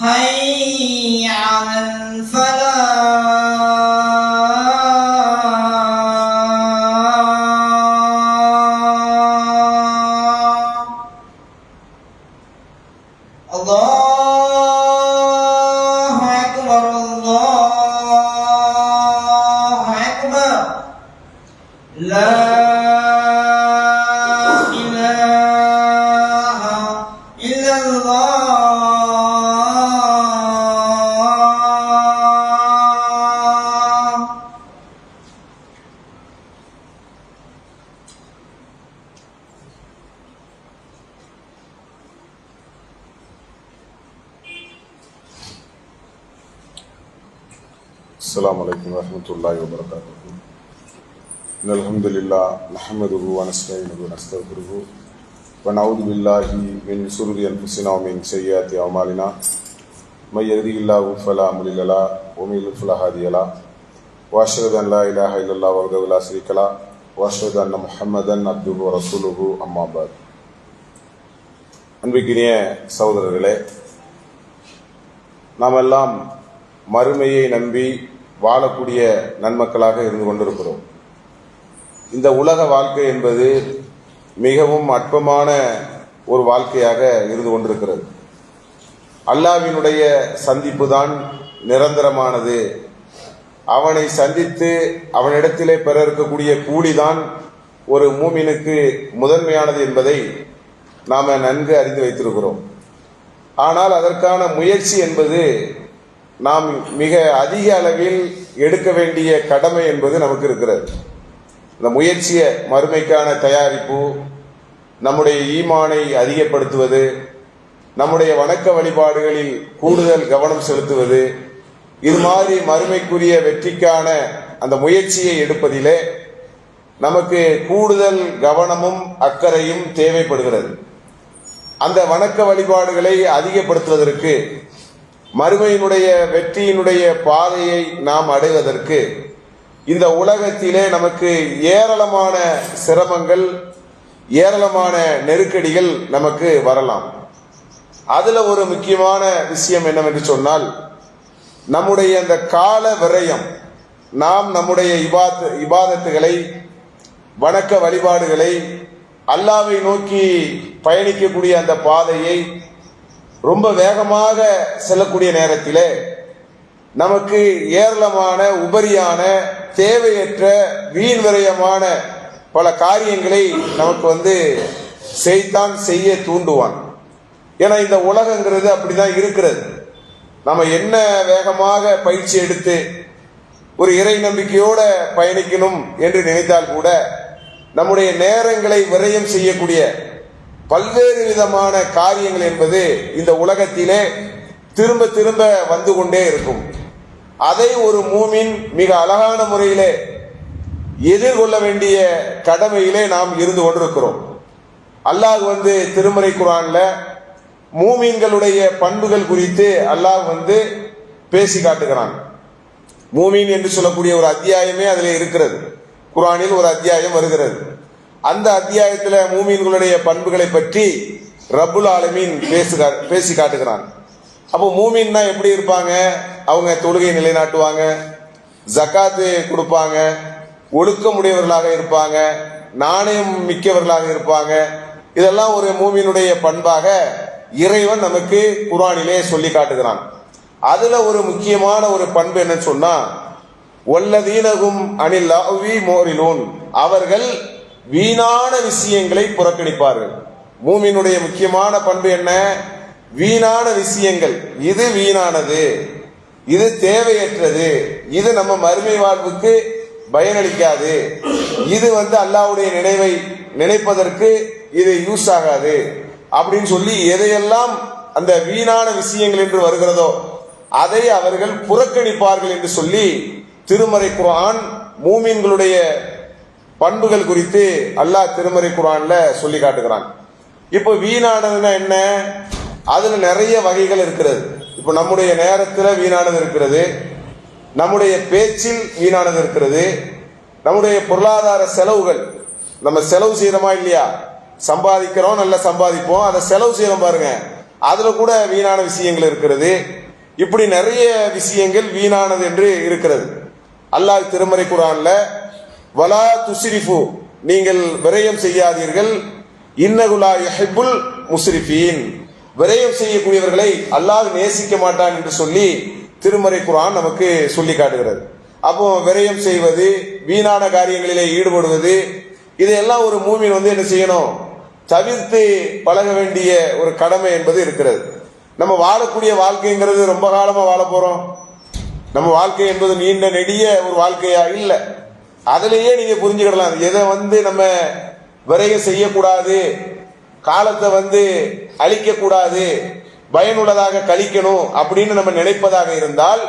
حي على الفلاح إن الحمد لله نحمده ونستعينه ونستغفره ونعوذ بالله من شرور أنفسنا ومن سيئات أعمالنا من يهده الله فلا مضل له ومن يضلل فلا هادي له وأشهد أن لا إله إلا الله وحده لا شريك له وأشهد أن محمدا عبده ورسوله أما بعد அன்பிக்கினிய சகோதரர்களே நாம் எல்லாம் மறுமையை நம்பி வாழக்கூடிய நன்மக்களாக இருந்து கொண்டிருக்கிறோம் இந்த உலக வாழ்க்கை என்பது மிகவும் அற்பமான ஒரு வாழ்க்கையாக இருந்து கொண்டிருக்கிறது. அல்லாவினுடைய சந்திப்பு தான் நிரந்தரமானது. அவனை சந்தித்து அவனிடத்திலே பெற இருக்கக்கூடிய கூலிதான் ஒரு மூமினுக்கு முதன்மையானது என்பதை நாம் நன்கு அறிந்து வைத்திருக்கிறோம். ஆனால் அதற்கான முயற்சி என்பது நாம் மிக அதிக அளவில் எடுக்க வேண்டிய கடமை என்பது நமக்கு இருக்கிறது. இந்த முயற்சியை மறுமைக்கான தயாரிப்பு நம்முடைய ஈமானை அதிகப்படுத்துவது நம்முடைய வணக்க வழிபாடுகளில் கூடுதல் கவனம் செலுத்துவது இது மாதிரி மறுமைக்குரிய வெற்றிக்கான அந்த முயற்சியை எடுப்பதிலே நமக்கு கூடுதல் கவனமும் அக்கறையும் தேவைப்படுகிறது. அந்த வணக்க வழிபாடுகளை அதிகப்படுத்துவதற்கு மறுமையினுடைய வெற்றியினுடைய பாதையை நாம் அடைவதற்கு இந்த உலகத்திலே நமக்கு ஏராளமான சிரமங்கள் ஏராளமான நெருக்கடிகள் நமக்கு வரலாம். அதுல ஒரு முக்கியமான விஷயம் என்னவென்று சொன்னால் நம்முடைய அந்த கால விரயம் நாம் நம்முடைய இபாத் இபாதத்துகளை வணக்க வழிபாடுகளை அல்லாவை நோக்கி பயணிக்கக்கூடிய அந்த பாதையை ரொம்ப வேகமாக செல்லக்கூடிய நேரத்திலே நமக்கு ஏராளமான உபரியான தேவையற்ற வீண் விரயமான பல காரியங்களை நமக்கு வந்து செய்தான் செய்ய தூண்டுவான். ஏன்னா இந்த உலகங்கிறது அப்படிதான் இருக்கிறது. நம்ம என்ன வேகமாக பயிற்சி எடுத்து ஒரு இறை நம்பிக்கையோட பயணிக்கணும் என்று நினைத்தால் கூட நம்முடைய நேரங்களை விரயம் செய்யக்கூடிய பல்வேறு விதமான காரியங்கள் என்பது இந்த உலகத்திலே திரும்ப திரும்ப வந்து கொண்டே இருக்கும். அதை ஒரு மூமின் மிக அழகான முறையிலே எதிர்கொள்ள வேண்டிய கடமையிலே நாம் இருந்து கொண்டிருக்கிறோம். அல்லாஹ் வந்து திருமறை குரான்ல மூமீன்களுடைய பண்புகள் குறித்து அல்லாஹ் வந்து பேசி காட்டுகிறான். மூமீன் என்று சொல்லக்கூடிய ஒரு அத்தியாயமே அதில் இருக்கிறது. குரானில் ஒரு அத்தியாயம் வருகிறது. அந்த அத்தியாயத்தில் மூமீன்களுடைய பண்புகளை பற்றி ரபுல் ஆலமீன் பேசுகா பேசி காட்டுகிறான். அப்போ மூமீன்னா எப்படி இருப்பாங்க? அவங்க தொழுகை நிலைநாட்டுவாங்க ஜக்காத்து கொடுப்பாங்க ஒழுக்கமுடையவர்களாக இருப்பாங்க நாணயம் மிக்கவர்களாக இருப்பாங்க. இதெல்லாம் ஒரு மூமியினுடைய பண்பாக இறைவன் நமக்கு குரானிலே சொல்லி காட்டுகிறான். அதுல ஒரு முக்கியமான ஒரு பண்பு என்னன்னு சொன்னா ஒல்லதீனகும் அனில் லாவி அவர்கள் வீணான விஷயங்களை புறக்கணிப்பார்கள். மூமியினுடைய முக்கியமான பண்பு என்ன? வீணான விஷயங்கள். இது வீணானது. இது தேவையற்றது. இது நம்ம மறுமை வாழ்வுக்கு பயனளிக்காது. இது வந்து அல்லாஹ்வுடைய நினைவை நினைப்பதற்கு இது யூஸ் ஆகாது. அப்படின்னு சொல்லி எதையெல்லாம் அந்த வீணான விஷயங்கள் என்று வருகிறதோ அதை அவர்கள் புறக்கணிப்பார்கள் என்று சொல்லி திருமறை குரான் மூமின்களுடைய பண்புகள் குறித்து அல்லாஹ் திருமறை குரான்ல சொல்லி காட்டுகிறான். இப்போ வீணானதுன்னா என்ன? அதுல நிறைய வகைகள் இருக்கிறது. இப்போ நம்முடைய நேரத்தில் வீணானது இருக்கிறது. நம்முடைய பேச்சில் வீணானது இருக்கிறது. நம்முடைய பொருளாதார செலவுகள் நம்ம செலவு செய்யறோமா இல்லையா? சம்பாதிக்கிறோம் நல்லா சம்பாதிப்போம். அதை செலவு செய்யறோம் பாருங்க. அதுல கூட வீணான விஷயங்கள் இருக்கிறது. இப்படி நிறைய விஷயங்கள் வீணானது என்று இருக்கிறது. அல்லாஹ் திருமறை குரான்ல வலா துசிரிஃபு நீங்கள் விரயம் செய்யாதீர்கள். இன்னகுலா யஹிப்புல் முஸ்ரிஃபீன் விரயம் செய்யக்கூடியவர்களை அல்லாது நேசிக்க மாட்டான் என்று சொல்லி திருமறை குரான் நமக்கு சொல்லி காட்டுகிறது. அப்போ விரயம் செய்வது வீணான காரியங்களிலே ஈடுபடுவது இதையெல்லாம் ஒரு மூமின் வந்து என்ன செய்யணும்? தவிர்த்து பழக வேண்டிய ஒரு கடமை என்பது இருக்கிறது. நம்ம வாழக்கூடிய வாழ்க்கைங்கிறது ரொம்ப காலமா வாழ போறோம். நம்ம வாழ்க்கை என்பது நீண்ட நெடிய ஒரு வாழ்க்கையா? இல்லை. அதுலயே நீங்க புரிஞ்சுக்கிடலாம். எதை வந்து நம்ம விரயம் செய்யக்கூடாது காலத்தை வந்து அழிக்க கூடாது பயனுள்ளதாக கழிக்கணும் அப்படின்னு நம்ம நினைப்பதாக இருந்தால்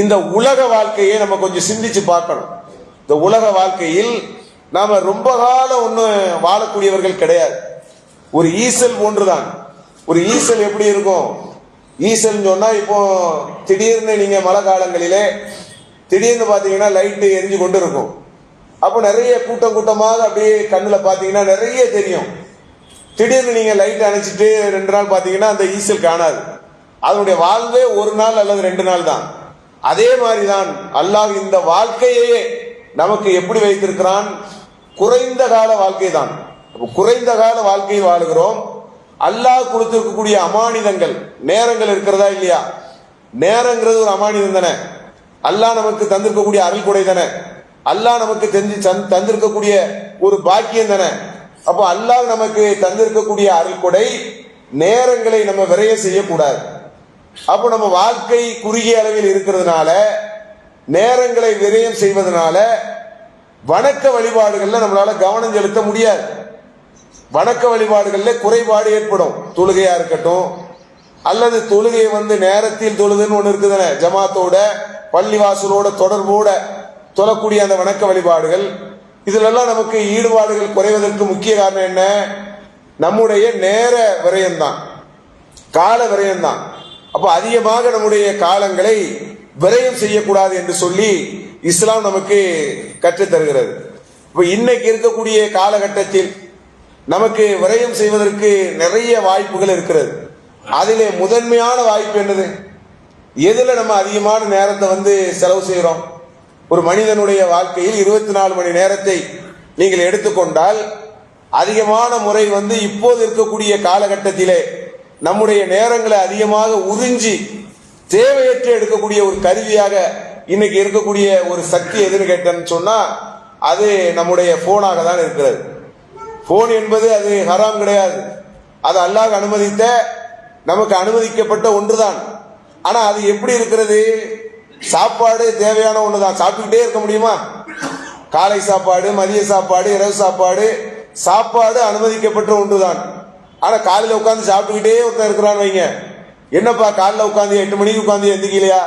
இந்த உலக வாழ்க்கையை நம்ம கொஞ்சம் சிந்திச்சு பார்க்கணும். இந்த உலக வாழ்க்கையில் நாம ரொம்ப காலம் ஒன்று வாழக்கூடியவர்கள் கிடையாது. ஒரு ஈசல் போன்றுதான் ஒரு ஈசல் எப்படி இருக்கும்? ஈசல் சொன்னா இப்போ திடீர்னு நீங்க மழை காலங்களிலே திடீர்னு பாத்தீங்கன்னா லைட்டு எரிஞ்சு கொண்டு இருக்கும். அப்போ நிறைய கூட்டம் கூட்டமாக அப்படியே கண்ணுல பாத்தீங்கன்னா நிறைய தெரியும். திடீர்னு நீங்க லைட் அணைச்சிட்டு ரெண்டு நாள் பாத்தீங்கன்னா அந்த ஈசல் காணாது. அதனுடைய வாழ்வே ஒரு நாள் அல்லது ரெண்டு நாள் தான். அதே மாதிரிதான் அல்லாஹ் இந்த வாழ்க்கையே நமக்கு எப்படி வைத்திருக்கிறான்? குறைந்த கால வாழ்க்கை தான். குறைந்த கால வாழ்க்கையில் வாழுகிறோம். அல்லாஹ் கொடுத்திருக்கக்கூடிய அமானிதங்கள் நேரங்கள் இருக்கிறதா இல்லையா? நேரங்கிறது ஒரு அமானிதம் தானே. அல்லாஹ் நமக்கு தந்திருக்கக்கூடிய அருள் கொடை தானே. அல்லாஹ் நமக்கு தெரிஞ்சு தந்- தந்திருக்கக்கூடிய ஒரு பாக்கியம் தானே. அப்போ அல்லாஹ் நமக்கு தந்திருக்கக்கூடிய அருள் கொடை நேரங்களை நம்ம விரைய செய்யக்கூடாது. அப்போ நம்ம வாழ்க்கை குறுகிய அளவில் இருக்கிறதுனால நேரங்களை விரயம் செய்வதனால வணக்க வழிபாடுகள்ல நம்மளால கவனம் செலுத்த முடியாது. வணக்க வழிபாடுகள்ல குறைபாடு ஏற்படும். தொழுகையா இருக்கட்டும் அல்லது தொழுகையை வந்து நேரத்தில் தொழுதுன்னு ஒன்று இருக்குதுன ஜமாத்தோட பள்ளிவாசலோட தொடர்போட தொழக்கூடிய அந்த வணக்க வழிபாடுகள் இதிலெல்லாம் நமக்கு ஈடுபாடுகள் குறைவதற்கு முக்கிய காரணம் என்ன? நம்முடைய நேர விரயம்தான். கால விரயம்தான். அப்போ அதிகமாக நம்முடைய காலங்களை விரயம் செய்யக்கூடாது என்று சொல்லி இஸ்லாம் நமக்கு கற்றுத்தருகிறது. இப்போ இன்னைக்கு இருக்கக்கூடிய காலகட்டத்தில் நமக்கு விரயம் செய்வதற்கு நிறைய வாய்ப்புகள் இருக்கிறது. அதிலே முதன்மையான வாய்ப்பு என்னது? எதுல நம்ம அதிகமான நேரத்தை வந்து செலவு செய்கிறோம் ஒரு மனிதனுடைய வாழ்க்கையில் இருபத்தி நாலு மணி நேரத்தை நீங்கள் எடுத்துக்கொண்டால் அதிகமான முறை வந்து இப்போது இருக்கக்கூடிய காலகட்டத்திலே நம்முடைய நேரங்களை அதிகமாக உறிஞ்சி தேவையற்று எடுக்கக்கூடிய ஒரு கருவியாக இன்னைக்கு இருக்கக்கூடிய ஒரு சக்தி எதுன்னு கேட்டேன்னு சொன்னா அது நம்முடைய போனாக தான் இருக்கிறது. போன் என்பது அது ஹராம் கிடையாது. அது அல்லாஹ் அனுமதித்த நமக்கு அனுமதிக்கப்பட்ட ஒன்றுதான். ஆனா அது எப்படி இருக்கிறது? சாப்பாடு தேவையான ஒண்ணுதான். சாப்பிட்டுக்கிட்டே இருக்க முடியுமா? காலை சாப்பாடு மதிய சாப்பாடு இரவு சாப்பாடு சாப்பாடு அனுமதிக்கப்பட்ட ஒன்று தான் ஆனா காலையில உட்காந்து சாப்பிட்டுக்கிட்டே ஒருத்தன் இருக்கிறான்னு வைங்க. என்னப்பா காலைல உட்காந்து எட்டு மணிக்கு உட்காந்து எந்திக்கலையா?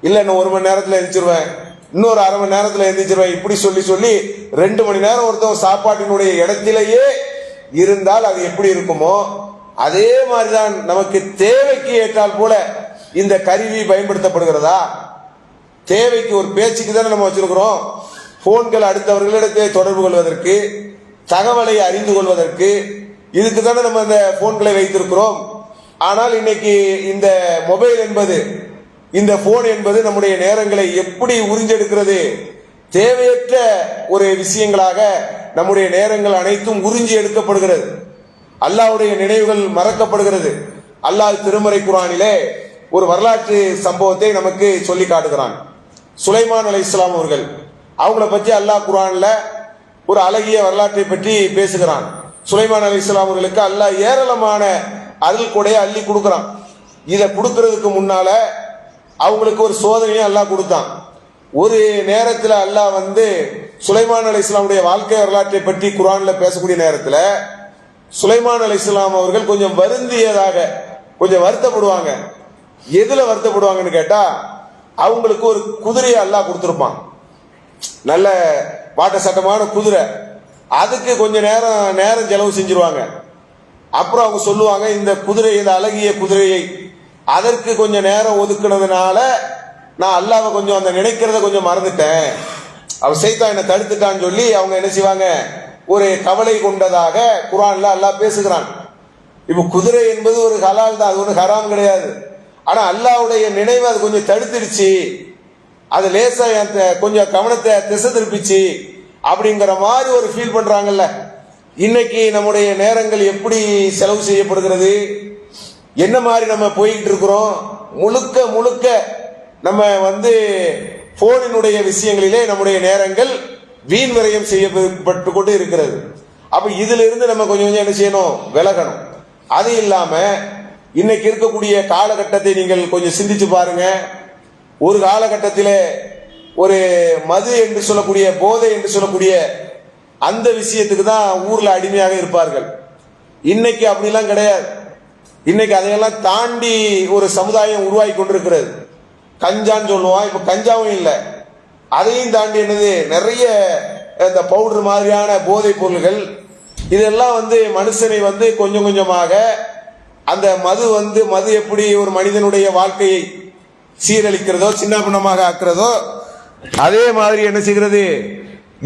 இல்ல இன்னும் ஒரு மணி நேரத்துல எந்திரிச்சிருவேன். இன்னொரு அரை மணி நேரத்துல எந்திரிச்சிருவேன். இப்படி சொல்லி சொல்லி ரெண்டு மணி நேரம் ஒருத்தன் சாப்பாட்டினுடைய இடத்திலேயே இருந்தால் அது எப்படி இருக்குமோ அதே மாதிரிதான் நமக்கு தேவைக்கு ஏற்றால் போல இந்த கருவி பயன்படுத்தப்படுகிறதா? தேவைக்கு ஒரு பேச்சுக்கு தானே நம்ம வச்சிருக்கிறோம். போன்கள் அடுத்தவர்களிடத்தை தொடர்பு கொள்வதற்கு தகவலை அறிந்து கொள்வதற்கு இதுக்கு தானே நம்ம இந்த போன்களை வைத்திருக்கிறோம். ஆனால் இன்னைக்கு இந்த மொபைல் என்பது இந்த போன் என்பது நம்முடைய நேரங்களை எப்படி உறிஞ்செடுக்கிறது? தேவையற்ற ஒரு விஷயங்களாக நம்முடைய நேரங்கள் அனைத்தும் உறிஞ்சி எடுக்கப்படுகிறது. அல்லாஹ்வுடைய நினைவுகள் மறக்கப்படுகிறது. அல்லாஹ் திருமறை குரானிலே ஒரு வரலாற்று சம்பவத்தை நமக்கு சொல்லி காட்டுகிறான். சுலைமான் அலை இஸ்லாம் அவர்கள். அவங்கள பற்றி அல்லாஹ் குரான்ல ஒரு அழகிய வரலாற்றை பற்றி பேசுகிறான். சுலைமான் அலி இஸ்லாம் அவர்களுக்கு அல்லாஹ் ஏராளமான அருள் கொடையை அள்ளி கொடுக்குறான். இதை கொடுக்கறதுக்கு முன்னால அவங்களுக்கு ஒரு சோதனையும் அல்லாஹ் கொடுத்தான். ஒரு நேரத்தில் அல்லாஹ் வந்து சுலைமான் அலி இஸ்லாமுடைய வாழ்க்கை வரலாற்றை பற்றி குரான்ல பேசக்கூடிய நேரத்தில் சுலைமான் அலி இஸ்லாம் அவர்கள் கொஞ்சம் வருந்தியதாக கொஞ்சம் வருத்தப்படுவாங்க. எதுல வருத்தப்படுவாங்கன்னு கேட்டா அவங்களுக்கு ஒரு குதிரையை அல்லாஹ் கொடுத்துருப்பான். நல்ல வாட்ட சட்டமான குதிரை. அதுக்கு கொஞ்சம் நேரம் நேரம் செலவு செஞ்சிருவாங்க. அப்புறம் அவங்க சொல்லுவாங்க இந்த குதிரை இந்த அழகிய குதிரையை அதற்கு கொஞ்சம் நேரம் ஒதுக்குனதுனால நான் அல்லாவை கொஞ்சம் அந்த நினைக்கிறத கொஞ்சம் மறந்துட்டேன். அவன் செய்தான் என்னை தடுத்துட்டான்னு சொல்லி அவங்க என்ன செய்வாங்க? ஒரு கவலை கொண்டதாக குரான்ல அல்லாஹ் பேசுகிறான். இப்போ குதிரை என்பது ஒரு ஹலால் தான் அது ஒன்று ஹராம் கிடையாது. ஆனா அல்லாஹ்வுடைய நினைவு அது கொஞ்சம் தடுத்துடுச்சு அது லேசா என் கொஞ்சம் கவனத்தை திசை திருப்பிச்சு அப்படிங்கிற மாதிரி ஒரு ஃபீல் பண்றாங்கல்ல. இன்னைக்கு நம்முடைய நேரங்கள் எப்படி செலவு செய்யப்படுகிறது? என்ன மாதிரி நம்ம போய்கிட்டு இருக்கிறோம்? முழுக்க முழுக்க நம்ம வந்து போனினுடைய விஷயங்களிலே நம்முடைய நேரங்கள் வீண் விரயம் செய்யப்பட்டு கொண்டு இருக்கிறது. அப்ப இதுல இருந்து நம்ம கொஞ்சம் கொஞ்சம் என்ன செய்யணும்? விலகணும். அது இல்லாம இன்னைக்கு இருக்கக்கூடிய காலகட்டத்தை நீங்கள் கொஞ்சம் சிந்திச்சு பாருங்க. ஒரு காலகட்டத்திலே ஒரு மது என்று சொல்லக்கூடிய போதை என்று சொல்லக்கூடிய அந்த விஷயத்துக்கு தான் ஊர்ல அடிமையாக இருப்பார்கள். இன்னைக்கு அப்படிலாம் கிடையாது. இன்னைக்கு அதையெல்லாம் தாண்டி ஒரு சமுதாயம் உருவாகி கொண்டிருக்கிறது. கஞ்சான்னு சொல்லுவான் இப்ப கஞ்சாவும் இல்லை. அதையும் தாண்டி என்னது நிறைய இந்த பவுடர் மாதிரியான போதைப் பொருள்கள் இதெல்லாம் வந்து மனுஷனை வந்து கொஞ்சம் கொஞ்சமாக அந்த மது வந்து மது எப்படி ஒரு மனிதனுடைய வாழ்க்கையை சீரழிக்கிறதோ சின்னாபின்னமாக ஆக்குறதோ அதே மாதிரி என்ன செய்கிறது?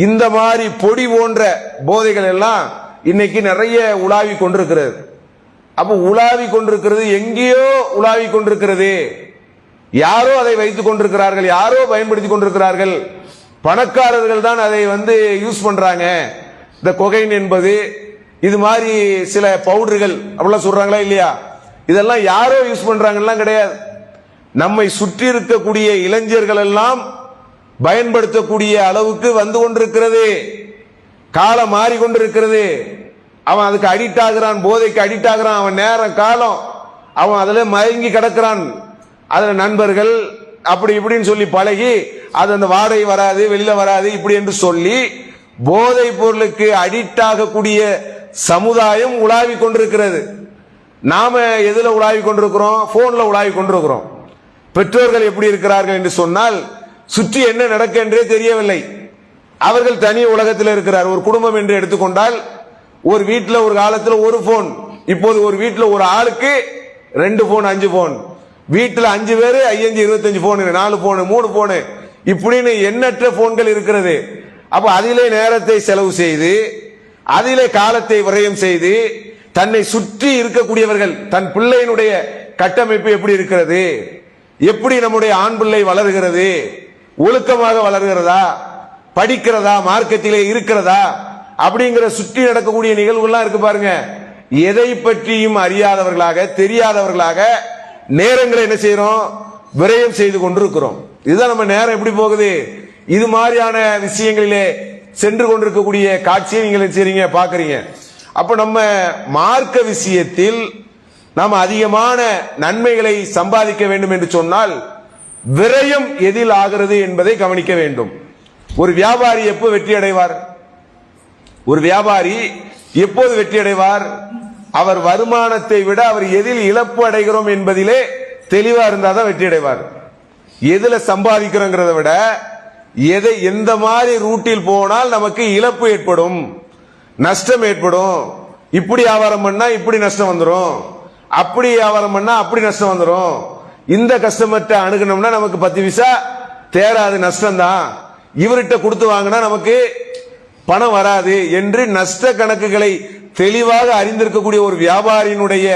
இந்த மாதிரி பொடி போன்ற போதைகள் எல்லாம் இன்னைக்கு நிறைய உலாவி கொண்டிருக்கிறது. அப்ப உலாவி கொண்டிருக்கிறது எங்கேயோ உலாவி கொண்டிருக்கிறது. யாரோ அதை வைத்துக் கொண்டிருக்கிறார்கள் யாரோ பயன்படுத்தி கொண்டிருக்கிறார்கள். பணக்காரர்கள் தான் அதை வந்து யூஸ் பண்றாங்க. இந்த கொகைன் என்பது இது மாதிரி சில பவுடர்கள் அப்படிலாம் சொல்றாங்களா இல்லையா? இதெல்லாம் யாரோ யூஸ் பண்றாங்கலாம் கிடையாது. நம்மை சுற்றி இருக்கக்கூடிய இளைஞர்கள் எல்லாம் பயன்படுத்தக்கூடிய அளவுக்கு வந்து கொண்டிருக்கிறது. காலம் மாறிக்கொண்டிருக்கிறது. அவன் அதுக்கு அடிக்ட் ஆகிறான் போதைக்கு அடிக்ட் ஆகுறான் அவன் நேரம் காலம். அவன் அதில் மயங்கி கிடக்கிறான். அதில் நண்பர்கள் அப்படி இப்படின்னு சொல்லி பழகி அது அந்த வாடகை வராது வெளியில வராது இப்படி என்று சொல்லி போதை பொருளுக்கு அடிக்ட் ஆகக்கூடிய சமுதாயம் உலாவி கொண்டிருக்கிறது. நாம எதில் உலாவி கொண்டிருக்கிறோம்? போன்ல உலாவி கொண்டிருக்கிறோம். பெற்றோர்கள் எப்படி இருக்கிறார்கள் என்று சொன்னால் சுற்றி என்ன நடக்க என்றே தெரியவில்லை. அவர்கள் தனி உலகத்தில் இருக்கிறார். ஒரு குடும்பம் என்று எடுத்துக்கொண்டால் ஒரு வீட்டில் ஒரு காலத்தில் ஒரு போன் இப்போது ஒரு வீட்டில் ஒரு ஆளுக்கு ரெண்டு போன் அஞ்சு போன் வீட்டில் அஞ்சு பேர் ஐயஞ்சு இருபத்தஞ்சு போன் நாலு போனு மூணு போனு இப்படின்னு எண்ணற்ற போன்கள் இருக்கிறது. அப்போ அதிலே நேரத்தை செலவு செய்து அதிலே காலத்தை விரயம் செய்து தன்னை சுற்றி இருக்கக்கூடியவர்கள் தன் பிள்ளையினுடைய கட்டமைப்பு எப்படி இருக்கிறது? எப்படி நம்முடைய ஆண் பிள்ளை வளர்கிறது? ஒழுக்கமாக வளர்கிறதா? படிக்கிறதா? மார்க்கத்திலே இருக்கிறதா? அப்படிங்கிற சுற்றி நடக்கக்கூடிய நிகழ்வுகள்லாம் இருக்கு பாருங்க. எதை பற்றியும் அறியாதவர்களாக தெரியாதவர்களாக நேரங்களை என்ன செய்யறோம் விரயம் செய்து கொண்டிருக்கிறோம். இதுதான் நம்ம நேரம் எப்படி போகுது? இது மாதிரியான விஷயங்களிலே சென்று கொண்டிருக்கக்கூடிய காட்சியை நீங்கள் செய்றீங்க? பாக்குறீங்க அப்ப நம்ம மார்க்க விஷயத்தில் நாம் அதிகமான நன்மைகளை சம்பாதிக்க வேண்டும் என்று சொன்னால் விரயம் எதில் ஆகிறது என்பதை கவனிக்க வேண்டும். ஒரு வியாபாரி எப்போ வெற்றி அடைவார்? ஒரு வியாபாரி எப்போது வெற்றி அடைவார்? அவர் வருமானத்தை விட அவர் எதில் இழப்பு அடைகிறோம் என்பதிலே தெளிவா இருந்தாதான் வெற்றி அடைவார். எதுல சம்பாதிக்கிறோங்கிறத விட எதை எந்த மாதிரி ரூட்டில் போனால் நமக்கு இழப்பு ஏற்படும் நஷ்டம் ஏற்படும். இப்படி வியாபாரம் பண்ணா இப்படி நஷ்டம் வந்துடும் அப்படி வியாபாரம் பண்ணா அப்படி நஷ்டம் வந்துடும் இந்த கஸ்டமர்கிட்ட அணுகுனோம்னா நமக்கு பத்து விசா தேராது நஷ்டம் தான் இவர்கிட்ட கொடுத்து வாங்கினா நமக்கு பணம் வராது என்று நஷ்ட கணக்குகளை தெளிவாக அறிந்திருக்கக்கூடிய ஒரு வியாபாரியினுடைய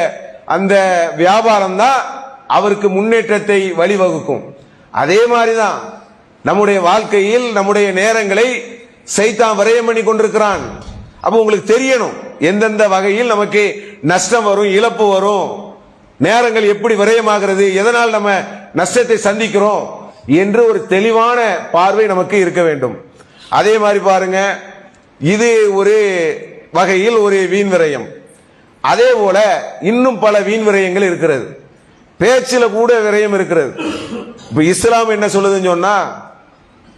அந்த வியாபாரம் தான் அவருக்கு முன்னேற்றத்தை வழிவகுக்கும். அதே மாதிரிதான் நம்முடைய வாழ்க்கையில் நம்முடைய நேரங்களை சைத்தான் விரயம் பண்ணி கொண்டிருக்கிறான். அப்போ உங்களுக்கு தெரியணும் எந்தெந்த வகையில் நமக்கு நஷ்டம் வரும் இழப்பு வரும் நேரங்கள் எப்படி விரயமாகிறது எதனால் நம்ம நஷ்டத்தை சந்திக்கிறோம் என்று ஒரு தெளிவான பார்வை நமக்கு இருக்க வேண்டும். அதே மாதிரி பாருங்க இது ஒரு வகையில் ஒரு வீண் விரயம். அதே போல இன்னும் பல வீண் விரயங்கள் இருக்கிறது. பேச்சில கூட விரயம் இருக்கிறது. இப்ப இஸ்லாம் என்ன சொல்லுதுன்னு சொன்னா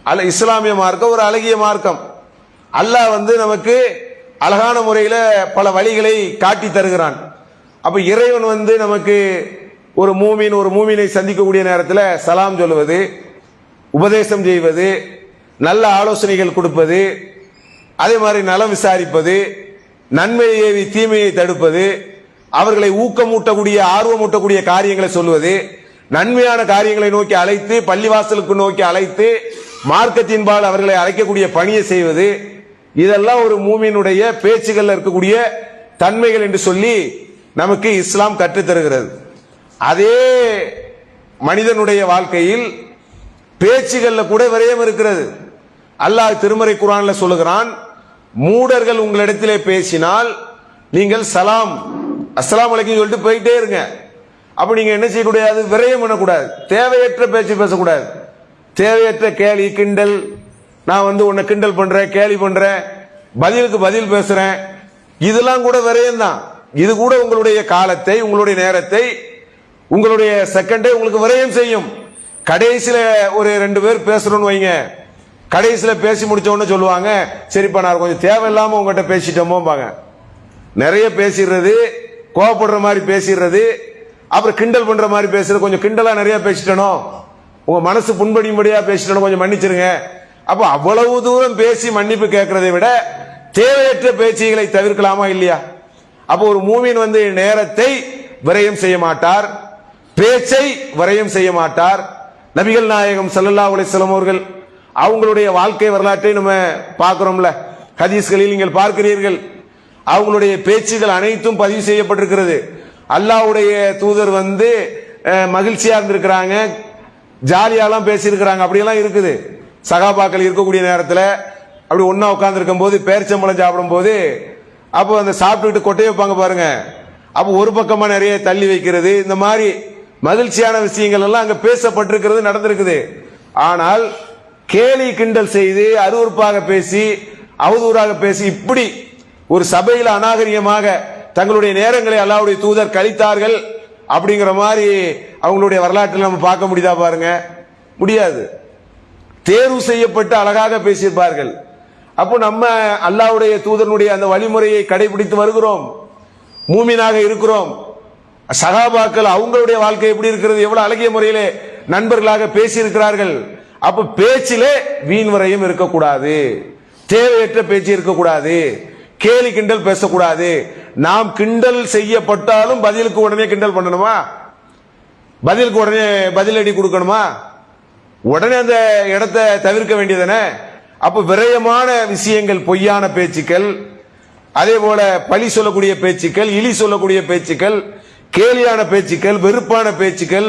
அல்ல இஸ்லாமிய மார்க்கம் ஒரு அழகிய மார்க்கம். அல்லாஹ் வந்து நமக்கு அழகான முறையில் பல வழிகளை காட்டி தருகிறான். அப்போ இறைவன் வந்து நமக்கு ஒரு மூமின் ஒரு மூமினை சந்திக்கக்கூடிய நேரத்தில் சலாம் சொல்லுவது உபதேசம் செய்வது நல்ல ஆலோசனைகள் கொடுப்பது அதே மாதிரி நலம் விசாரிப்பது நன்மையை ஏவி தீமையை தடுப்பது அவர்களை ஊக்கமூட்டக்கூடிய ஆர்வமூட்டக்கூடிய காரியங்களை சொல்வது நன்மையான காரியங்களை நோக்கி அழைத்து பள்ளிவாசலுக்கு நோக்கி அழைத்து மார்க்கத்தின்பால் அவர்களை அழைக்கக்கூடிய பணியை செய்வது இதெல்லாம் ஒரு மூமியினுடைய பேச்சுகள் இருக்கக்கூடிய தன்மைகள் என்று சொல்லி நமக்கு இஸ்லாம் கற்றுத் தருகிறது அதே மனிதனுடைய வாழ்க்கையில் பேச்சுகள்ல கூட விரயம் இருக்கிறது. அல்லாஹ் திருமறை குரான்ல சொல்லுகிறான் மூடர்கள் உங்களிடத்திலே பேசினால் நீங்கள் சலாம் அஸ்லாம் வலைக்கும் சொல்லிட்டு போயிட்டே இருங்க. அப்ப நீங்க என்ன செய்யக்கூடாது? விரயம் பண்ணக்கூடாது. தேவையற்ற பேச்சு பேசக்கூடாது. தேவையற்ற கேலி கிண்டல். நான் வந்து உன்னை கிண்டல் பண்றேன் கேலி பண்றேன். பதிலுக்கு பதில் பேசுறேன். இதெல்லாம் கூட விரயம் தான் இது கூட உங்களுடைய காலத்தை உங்களுடைய நேரத்தை உங்களுடைய செகண்டை உங்களுக்கு விரயம் செய்யும். கடைசியில ஒரு ரெண்டு பேர் பேசுறோம்னு வைங்க. கடைசியில பேசி முடிச்ச சொல்லுவாங்க சரிப்பா நான் கொஞ்சம் தேவையில்லாம உங்ககிட்ட பேசிட்டோமோம்பாங்க. நிறைய பேசிடுறது கோவப்படுற மாதிரி பேசிடுறது அப்புறம் கிண்டல் பண்ற மாதிரி பேசுறது கொஞ்சம் கிண்டலா நிறைய பேசிட்டனோ? உங்க மனசு புண்படியும்படியா பேசிட்டனோ கொஞ்சம் மன்னிச்சிருங்க. அப்போ அவ்வளவு தூரம் பேசி மன்னிப்பு கேட்கறதை விட தேவையற்ற பேச்சுகளை தவிர்க்கலாமா இல்லையா? அப்போ ஒரு மூமின் வந்து நேரத்தை விரயம் செய்ய மாட்டார் பேச்சை விரயம் செய்ய மாட்டார். நபிகள் நாயகம் சல்லல்லா அலைஹி அவர்கள் அவங்களுடைய வாழ்க்கை வரலாற்றை நம்ம பார்க்கிறோம்ல. ஹதீஸ்களில் நீங்கள் பார்க்கிறீர்கள். அவங்களுடைய பேச்சுகள் அனைத்தும் பதிவு செய்யப்பட்டிருக்கிறது. அல்லாஹ்வுடைய தூதர் வந்து மகிழ்ச்சியா இருந்திருக்கிறாங்க. ஜாலியாலாம் பேசியிருக்கிறாங்க. அப்படியெல்லாம் இருக்குது. சகாபாக்கள் இருக்கக்கூடிய நேரத்தில் அப்படி ஒன்றா உட்கார்ந்து போது பேரிச்சம்பளம் சாப்பிடும் போது அப்போ அந்த சாப்பிட்டுக்கிட்டு கொட்டை வைப்பாங்க பாருங்க. அப்போ ஒரு பக்கமா நிறைய தள்ளி வைக்கிறது இந்த மாதிரி மகிழ்ச்சியான விஷயங்கள் எல்லாம் அங்க பேசப்பட்டிருக்கிறது நடந்திருக்குது. ஆனால் கேலி கிண்டல் செய்து அருவருப்பாக பேசி அவதூறாக பேசி இப்படி ஒரு சபையில் அநாகரிகமாக தங்களுடைய நேரங்களை அல்லாவுடைய தூதர் கழித்தார்கள். அப்படிங்கிற மாதிரி அவங்களுடைய வரலாற்றில் நம்ம பார்க்க முடியுதா பாருங்க? முடியாது. தேர்வு செய்யப்பட்டு அழகாக பேசியிருப்பார்கள். அப்போ நம்ம அல்லாஹ்வுடைய தூதனுடைய அந்த வழிமுறையை கடைபிடித்து வருகிறோம். மூமினாக இருக்கிறோம். சகாபாக்கள் அவங்களுடைய வாழ்க்கை எப்படி இருக்கிறது? எவ்வளவு அழகிய முறையிலே நண்பர்களாக பேசியிருக்கிறார்கள். அப்ப பேச்சிலே வீண் வரையும் இருக்கக்கூடாது. தேவையற்ற பேச்சு இருக்கக்கூடாது. கேலி கிண்டல் பேசக்கூடாது. நாம் கிண்டல் செய்யப்பட்டாலும் பதிலுக்கு உடனே கிண்டல் பண்ணணுமா? பதிலுக்கு உடனே பதிலடி கொடுக்கணுமா? உடனே அந்த இடத்தை தவிர்க்க வேண்டியதானே அப்ப விரயமான விஷயங்கள் பொய்யான பேச்சுக்கள் அதே போல பழி சொல்லக்கூடிய பேச்சுக்கள் இழி சொல்லக்கூடிய பேச்சுக்கள் கேலியான பேச்சுக்கள் வெறுப்பான பேச்சுக்கள்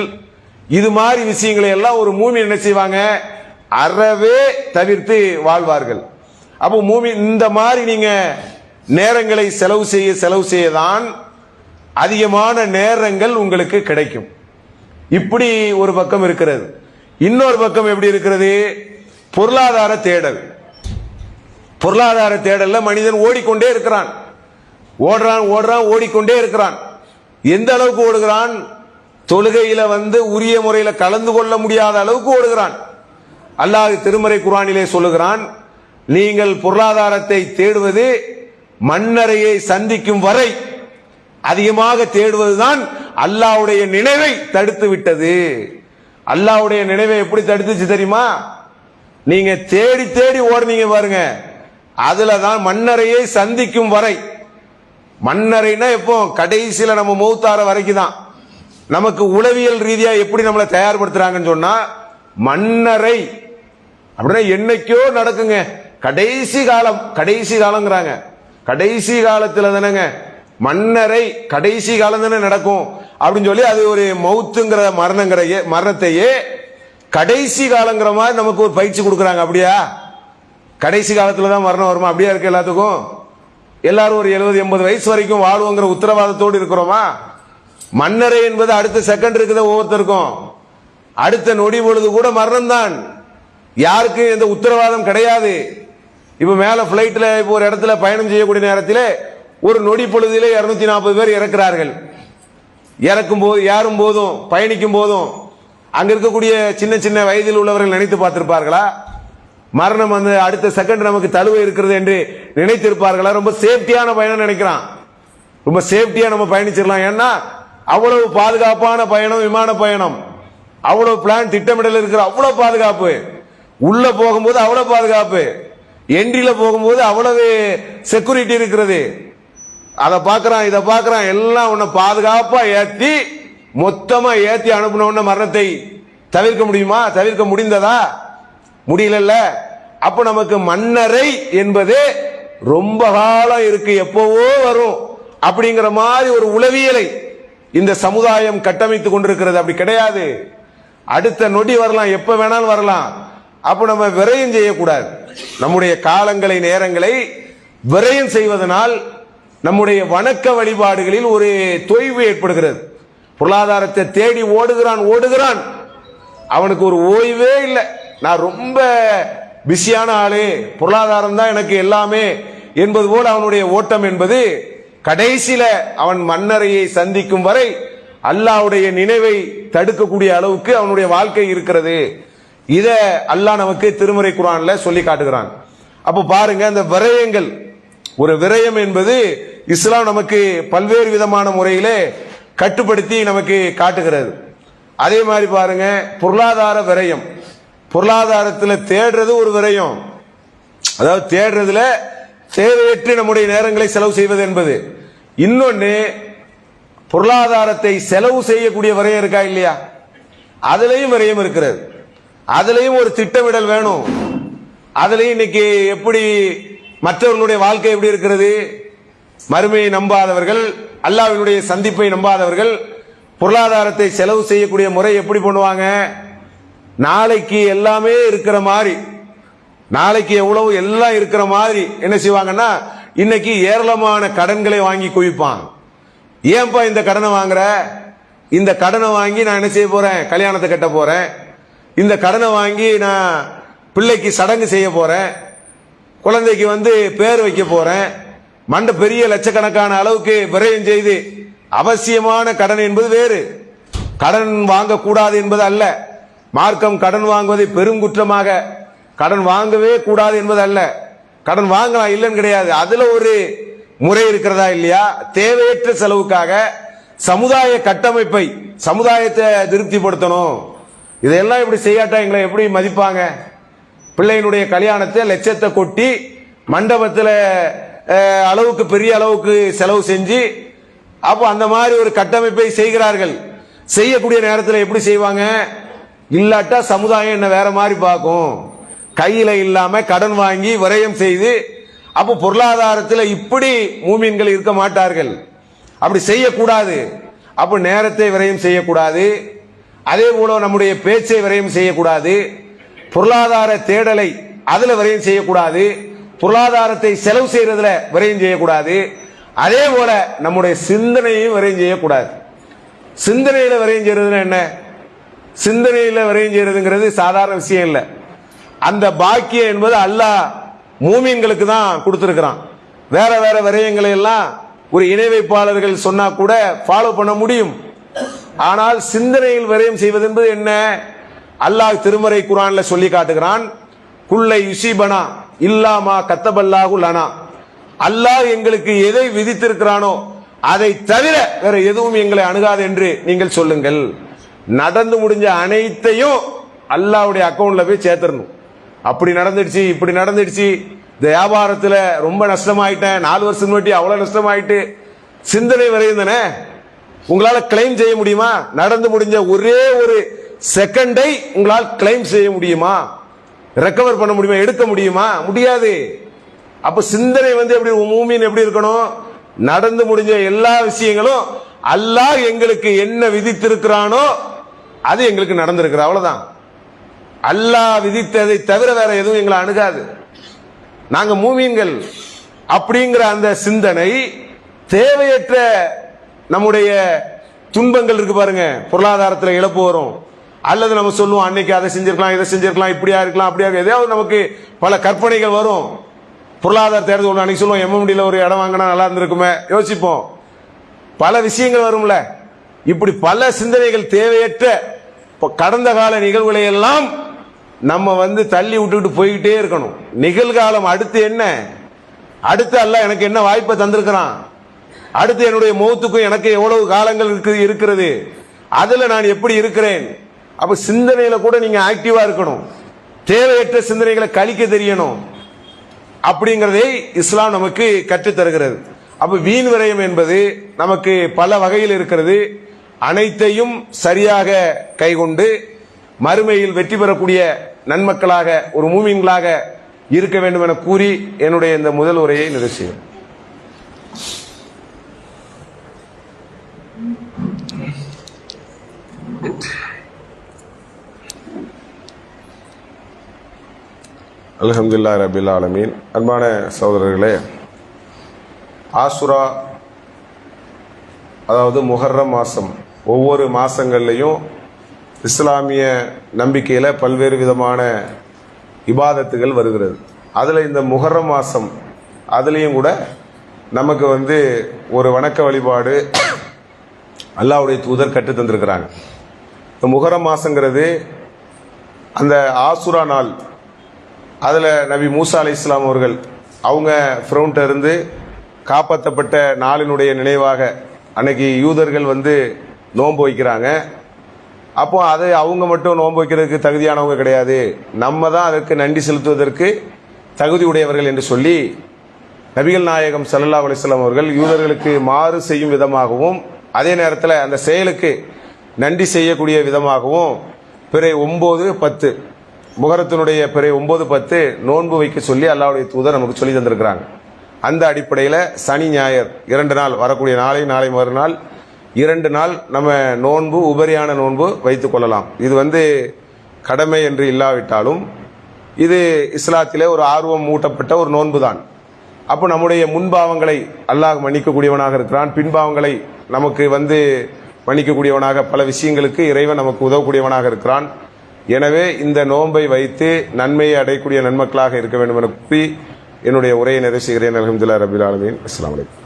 இது மாதிரி விஷயங்களை எல்லாம் ஒரு மூமி என்ன செய்வாங்க? அறவே தவிர்த்து வாழ்வார்கள். அப்போ மூமி இந்த மாதிரி நீங்க நேரங்களை செலவு செய்ய செலவு செய்ய தான் அதிகமான நேரங்கள் உங்களுக்கு கிடைக்கும். இப்படி ஒரு பக்கம் இருக்கிறது. இன்னொரு பக்கம் எப்படி இருக்கிறது? பொருளாதார தேடல். பொருளாதார தேடல்ல மனிதன் ஓடிக்கொண்டே இருக்கிறான். ஓடுறான் ஓடுறான் ஓடிக்கொண்டே இருக்கிறான். எந்த அளவுக்கு ஓடுகிறான்? தொழுகையில வந்து உரிய முறையில கலந்து கொள்ள முடியாத அளவுக்கு ஓடுகிறான். அல்லாஹ் திருமறை குரானிலே சொல்லுகிறான் நீங்கள் பொருளாதாரத்தை தேடுவது மண்ணறையை சந்திக்கும் வரை அதிகமாக தேடுவதுதான் அல்லாஹ்வுடைய நினைவை தடுத்து விட்டது. அல்லாஹ்வுடைய நினைவை எப்படி தடுத்துச்சு தெரியுமா? நீங்க தேடி தேடி ஓடுனீங்க பாருங்க. அதுல தான் மண்ணறையை சந்திக்கும் வரை. மண்ணறைனா எப்போ? கடைசியில நம்ம மூத்தார வரைக்கும் தான் நமக்கு உளவியல் ரீதியா எப்படி நம்மளை தயார்படுத்துறாங்கன்னு சொன்னா மண்ணறை அப்படின்னா என்னைக்கோ நடக்குங்க. கடைசி காலம் கடைசி காலங்கிறாங்க. கடைசி காலத்துல தானேங்க. மன்னரை கடைசி காலம் தானே நடக்கும். அப்படின்னு சொல்லி அது ஒரு மவுத்துங்கிற மரணங்கிற மரணத்தையே கடைசி காலங்கிற மாதிரி நமக்கு ஒரு பயிற்சி கொடுக்குறாங்க. அப்படியா? கடைசி காலத்துல தான் மரணம் வருமா? அப்படியா இருக்கு எல்லாத்துக்கும்? எல்லாரும் ஒரு எழுபது எண்பது வயசு வரைக்கும் வாழ்வோங்கிற உத்தரவாதத்தோடு இருக்கிறோமா? மன்னரை என்பது அடுத்த செகண்ட் இருக்குது ஒவ்வொருத்தருக்கும். அடுத்த நொடி பொழுது கூட மரணம் தான் யாருக்கும் எந்த உத்தரவாதம் கிடையாது. இப்ப மேல பிளைட்ல இப்போ ஒரு இடத்துல பயணம் செய்யக்கூடிய நேரத்தில் ஒரு நொடி பொழுதிலே இருநூத்தி நாற்பது பேர் இறக்கிறார்கள். இறக்கும் போது ஏறும் போதும் பயணிக்கும் போதும் அங்க இருக்கக்கூடிய சின்ன சின்ன வயதில் உள்ளவர்கள் நினைத்து பார்த்திருப்பார்களா? மரணம் வந்து அடுத்த செகண்ட் நமக்கு தழுவை இருக்கிறது என்று நினைத்திருப்பார்களா? ரொம்ப சேஃப்டியான பயணம் நினைக்கிறான். ரொம்ப சேஃப்டியா நம்ம பயணிச்சிடலாம். ஏன்னா அவ்வளவு பாதுகாப்பான பயணம் விமான பயணம். அவ்வளவு பிளான் திட்டமிடல் இருக்கிற அவ்வளவு பாதுகாப்பு. உள்ள போகும்போது அவ்வளவு பாதுகாப்பு. என்ட்ரியில போகும்போது அவ்வளவு செக்யூரிட்டி இருக்கிறது. அதை பார்க்கறான் இதை பார்க்கறான் எல்லாம் உன்னை பாதுகாப்பா ஏத்தி மொத்தமா ஏத்தி அனுப்பின மரணத்தை தவிர்க்க முடியுமா? தவிர்க்க முடிந்ததா? முடியலல்ல. அப்ப நமக்கு மன்னரை என்பது ரொம்ப காலம் இருக்கு எப்பவோ வரும். அப்படிங்கிற மாதிரி ஒரு உளவியலை இந்த சமுதாயம் கட்டமைத்துக் கொண்டிருக்கிறது. அப்படி கிடையாது. அடுத்த நொடி வரலாம் எப்ப வேணாலும் வரலாம். அப்ப நம்ம விரயம் செய்யக்கூடாது. நம்முடைய காலங்களை நேரங்களை விரயம் செய்வதனால் நம்முடைய வணக்க வழிபாடுகளில் ஒரு தொய்வு ஏற்படுகிறது. பொருளாதாரத்தை தேடி ஓடுகிறான் ஓடுகிறான். அவனுக்கு ஒரு ஓய்வே இல்லை. நான் ரொம்ப பிஸியான ஆளு. பொருளாதாரம் தான் எனக்கு எல்லாமே என்பது போல அவனுடைய ஓட்டம் என்பது கடைசியில அவன் மன்னரையை சந்திக்கும் வரை அல்லாவுடைய நினைவை தடுக்கக்கூடிய அளவுக்கு அவனுடைய வாழ்க்கை இருக்கிறது. இதை அல்லாஹ் நமக்கு திருமுறை குரான்ல சொல்லி காட்டுகிறான். அப்போ பாருங்க அந்த விரயங்கள். ஒரு விரயம் என்பது இஸ்லாம் நமக்கு பல்வேறு விதமான முறையிலே கட்டுப்படுத்தி நமக்கு காட்டுகிறது. அதே மாதிரி பாருங்க பொருளாதார விரயம். பொருளாதாரத்தில் தேடுறது ஒரு விரயம். அதாவது தேடுறதுல தேவையற்று நம்முடைய நேரங்களை செலவு செய்வது என்பது. இன்னொன்று பொருளாதாரத்தை செலவு செய்யக்கூடிய விரயம் இருக்கா இல்லையா? அதுலயும் விரயம் இருக்கிறது. அதுலயும் ஒரு திட்டமிடல் வேணும். அதுலயும் இன்னைக்கு எப்படி மற்றவர்களுடைய வாழ்க்கை எப்படி இருக்கிறது? மறுமையை நம்பாதவர்கள் அல்லாவினுடைய சந்திப்பை நம்பாதவர்கள் பொருளாதாரத்தை செலவு செய்யக்கூடிய முறை எப்படி பண்ணுவாங்க? நாளைக்கு எல்லாமே இருக்கிற மாதிரி நாளைக்கு எவ்வளவு எல்லாம் இருக்கிற மாதிரி என்ன செய்வாங்கன்னா இன்னைக்கு ஏராளமான கடன்களை வாங்கி குவிப்பான் ஏன்பா இந்த கடனை வாங்குற? இந்த கடனை வாங்கி நான் என்ன செய்ய போறேன்? கல்யாணத்தை கட்ட போறேன். இந்த கடனை வாங்கி நான் பிள்ளைக்கு சடங்கு செய்ய போகிறேன் குழந்தைக்கு வந்து பேர் வைக்க போகிறேன் மண்ட பெரிய லட்சக்கணக்கான அளவுக்கு விரயம் செய்து அவசியமான கடன் என்பது வேறு. கடன் வாங்கக்கூடாது என்பது அல்ல. மார்க்கம் கடன் வாங்குவதை பெருங்குற்றமாக. கடன் வாங்கவே கூடாது என்பது அல்ல. கடன் வாங்கலாம் இல்லைன்னு கிடையாது. அதில் ஒரு முறை இருக்கிறதா இல்லையா? தேவையற்ற செலவுக்காக சமுதாய கட்டமைப்பை சமுதாயத்தை திருப்திப்படுத்தணும். இதெல்லாம் இப்படி செய்யாட்டா? எங்களை எப்படி மதிப்பாங்க? பிள்ளையினுடைய கல்யாணத்தை லட்சத்தை கொட்டி மண்டபத்தில் அளவுக்கு பெரிய அளவுக்கு செலவு செஞ்சு அப்போ அந்த மாதிரி ஒரு கட்டமைப்பை செய்கிறார்கள். செய்யக்கூடிய நேரத்தில் எப்படி செய்வாங்க? இல்லாட்டா சமுதாயம் என்ன வேற மாதிரி பார்க்கும். கையில இல்லாம கடன் வாங்கி விரயம் செய்து அப்போ பொருளாதாரத்தில் இப்படி மூமின்கள் இருக்க மாட்டார்கள். அப்படி செய்யக்கூடாது. அப்போ நேரத்தை விரயம் செய்யக்கூடாது. அதே போல நம்முடைய பேச்சை விரயம் செய்யக்கூடாது. பொருளாதார தேடலை அதுல விரயம் செய்யக்கூடாது. பொருளாதாரத்தை செலவு செய்யறதுல விரயம் செய்யக்கூடாது. அதே போல நம்முடைய சிந்தனையும் விரயம் செய்யக்கூடாது. சிந்தனையில விரயம் செய்யறதுன்னா என்ன? சிந்தனையில விரயம் செய்யறதுங்கிறது சாதாரண விஷயம் இல்லை. அந்த பாக்கியம் என்பது அல்லாஹ் மூமியன்களுக்கு தான் கொடுத்துருக்கிறான். வேற வேற விரயங்களை எல்லாம் ஒரு இணை வைப்பாளர்கள் சொன்னா கூட ஃபாலோ பண்ண முடியும். ஆனால் சிந்தனையில் விரயம் செய்வது என்பது என்ன? அல்லாஹ் திருமறை குரான்ல சொல்லி காட்டுகிறான் குல்லை யுசிபனா இல்லாமா கத்தபல்லாஹு லனா. அல்லாஹ் எங்களுக்கு எதை விதித்திருக்கிறானோ அதை தவிர வேற எதுவும் எங்களை அணுகாது என்று நீங்கள் சொல்லுங்கள். நடந்து முடிஞ்ச அனைத்தையும் அல்லாவுடைய அக்கௌண்ட்ல போய் சேர்த்துடணும். அப்படி நடந்துடுச்சு இப்படி நடந்துடுச்சு. இந்த வியாபாரத்துல ரொம்ப நஷ்டமாயிட்டேன். நாலு வருஷம் வாட்டி அவ்வளவு நஷ்டமாயிட்டு சிந்தனை வரையும் தானே? உங்களால கிளைம் செய்ய முடியுமா? நடந்து முடிஞ்ச ஒரே ஒரு செகண்டை உங்களால் கிளைம் செய்ய முடியுமா? ரெக்கவர் பண்ண முடியுமா? எடுக்க முடியுமா? முடியாது. அப்ப சிந்தனை வந்து எப்படி மூமின் எப்படி இருக்கணும்? நடந்து முடிஞ்ச எல்லா விஷயங்களும் அல்லாஹ் எங்களுக்கு என்ன விதித்திருக்கிறானோ அது எங்களுக்கு நடந்திருக்கிற அவ்வளவுதான். அல்லாஹ் விதித்ததை தவிர வேற எதுவும் எங்களை அணுகாது. நாங்க மூமீன்கள். அப்படிங்கிற அந்த சிந்தனை தேவையற்ற நம்முடைய துன்பங்கள் இருக்கு பாருங்க. பொருளாதாரத்தில் இழப்பு வரும். அல்லது நம்ம சொல்லுவோம் அன்னைக்கு அதை செஞ்சிருக்கலாம் இதை செஞ்சிருக்கலாம் இப்படியா இருக்கலாம் அப்படியா எதையாவது நமக்கு பல கற்பனைகள் வரும். பொருளாதார தேர்தல் ஒன்று அன்னைக்கு சொல்லுவோம் எம்எம்டியில் ஒரு இடம் வாங்கினா நல்லா இருந்திருக்குமே. யோசிப்போம். பல விஷயங்கள் வரும்ல. இப்படி பல சிந்தனைகள் தேவையற்ற இப்போ கடந்த கால நிகழ்வுகளை எல்லாம் நம்ம வந்து தள்ளி விட்டுக்கிட்டு போய்கிட்டே இருக்கணும். நிகழ்காலம் அடுத்து என்ன? அடுத்து அல்ல எனக்கு என்ன வாய்ப்பை தந்திருக்கிறான்? அடுத்து என்னுடைய முகத்துக்கும் எனக்கு எவ்வளவு காலங்கள் இருக்கு இருக்கிறது? அதுல நான் எப்படி இருக்கிறேன்? அப்ப சிந்தனையில கூட நீங்க ஆக்டிவா இருக்கணும். தேவையற்ற சிந்தனைகளை கழிக்க தெரியணும். அப்படிங்கிறதை இஸ்லாம் நமக்கு கற்றுத் தருகிறது அப்ப வீண் விரயம் என்பது நமக்கு பல வகையில் இருக்கிறது. அனைத்தையும் சரியாக கைகொண்டு மறுமையில் வெற்றி பெறக்கூடிய நன்மக்களாக ஒரு மூமின்களாக இருக்க வேண்டும் என கூறி என்னுடைய இந்த முதல் உரையை நிறைவு செய்யும் அல்ஹம்துலில்லாஹி ரபில் ஆலமீன். அன்பான சகோதரர்களே ஆசுரா அதாவது முஹர்ரம் மாதம் ஒவ்வொரு மாதங்கள்லையும் இஸ்லாமிய நம்பிக்கையில் பல்வேறு விதமான இபாதத்துகள் வருகிறது. அதில் இந்த முஹர்ரம் மாதம் அதுலேயும் கூட நமக்கு வந்து ஒரு வணக்க வழிபாடு அல்லாவுடைய தூதர் கற்று தந்திருக்கிறாங்க. இந்த முகரம் மாதங்கிறது அந்த ஆசுரா நாள் அதில் நபி மூசா அலி இஸ்லாம் அவர்கள் அவங்க ஃப்ரௌண்ட இருந்து காப்பாற்றப்பட்ட நாளினுடைய நினைவாக அன்னைக்கு யூதர்கள் வந்து நோன்பு வைக்கிறாங்க. அப்போ அது அவங்க மட்டும் நோன்பு வைக்கிறதுக்கு தகுதியானவங்க கிடையாது. நம்ம தான் அதற்கு நன்றி செலுத்துவதற்கு தகுதி உடையவர்கள் என்று சொல்லி நபிகள் நாயகம் சல்லல்லா அலிஸ்லாம் அவர்கள் யூதர்களுக்கு மாறு செய்யும் விதமாகவும் அதே நேரத்தில் அந்த செயலுக்கு நன்றி செய்யக்கூடிய விதமாகவும் பிறை ஒம்பது பத்து முகரத்தினுடைய பிறை ஒன்பது பத்து நோன்பு வைக்க சொல்லி அல்லாவுடைய தூதர் நமக்கு சொல்லி தந்திருக்கிறாங்க. அந்த அடிப்படையில் சனி ஞாயிறு இரண்டு நாள் வரக்கூடிய நாளை நாளை மறுநாள் இரண்டு நாள் நம்ம நோன்பு உபரியான நோன்பு வைத்துக் கொள்ளலாம். இது வந்து கடமை என்று இல்லாவிட்டாலும் இது இஸ்லாத்திலே ஒரு ஆர்வம் மூட்டப்பட்ட ஒரு நோன்பு தான் அப்போ நம்முடைய முன்பாவங்களை அல்லாஹ் மன்னிக்கக்கூடியவனாக இருக்கிறான். பின்பாவங்களை நமக்கு வந்து மன்னிக்கக்கூடியவனாக பல விஷயங்களுக்கு இறைவன் நமக்கு உதவக்கூடியவனாக இருக்கிறான். எனவே இந்த நோன்பை வைத்து நன்மையை அடையக்கூடிய நன்மக்களாக இருக்க வேண்டும் என கூறி என்னுடைய உரையை நிறைவு செய்கிறேன். அலமதுல்லா ரபில் ஆலமீன். அஸ்லாம் வலைக்கம்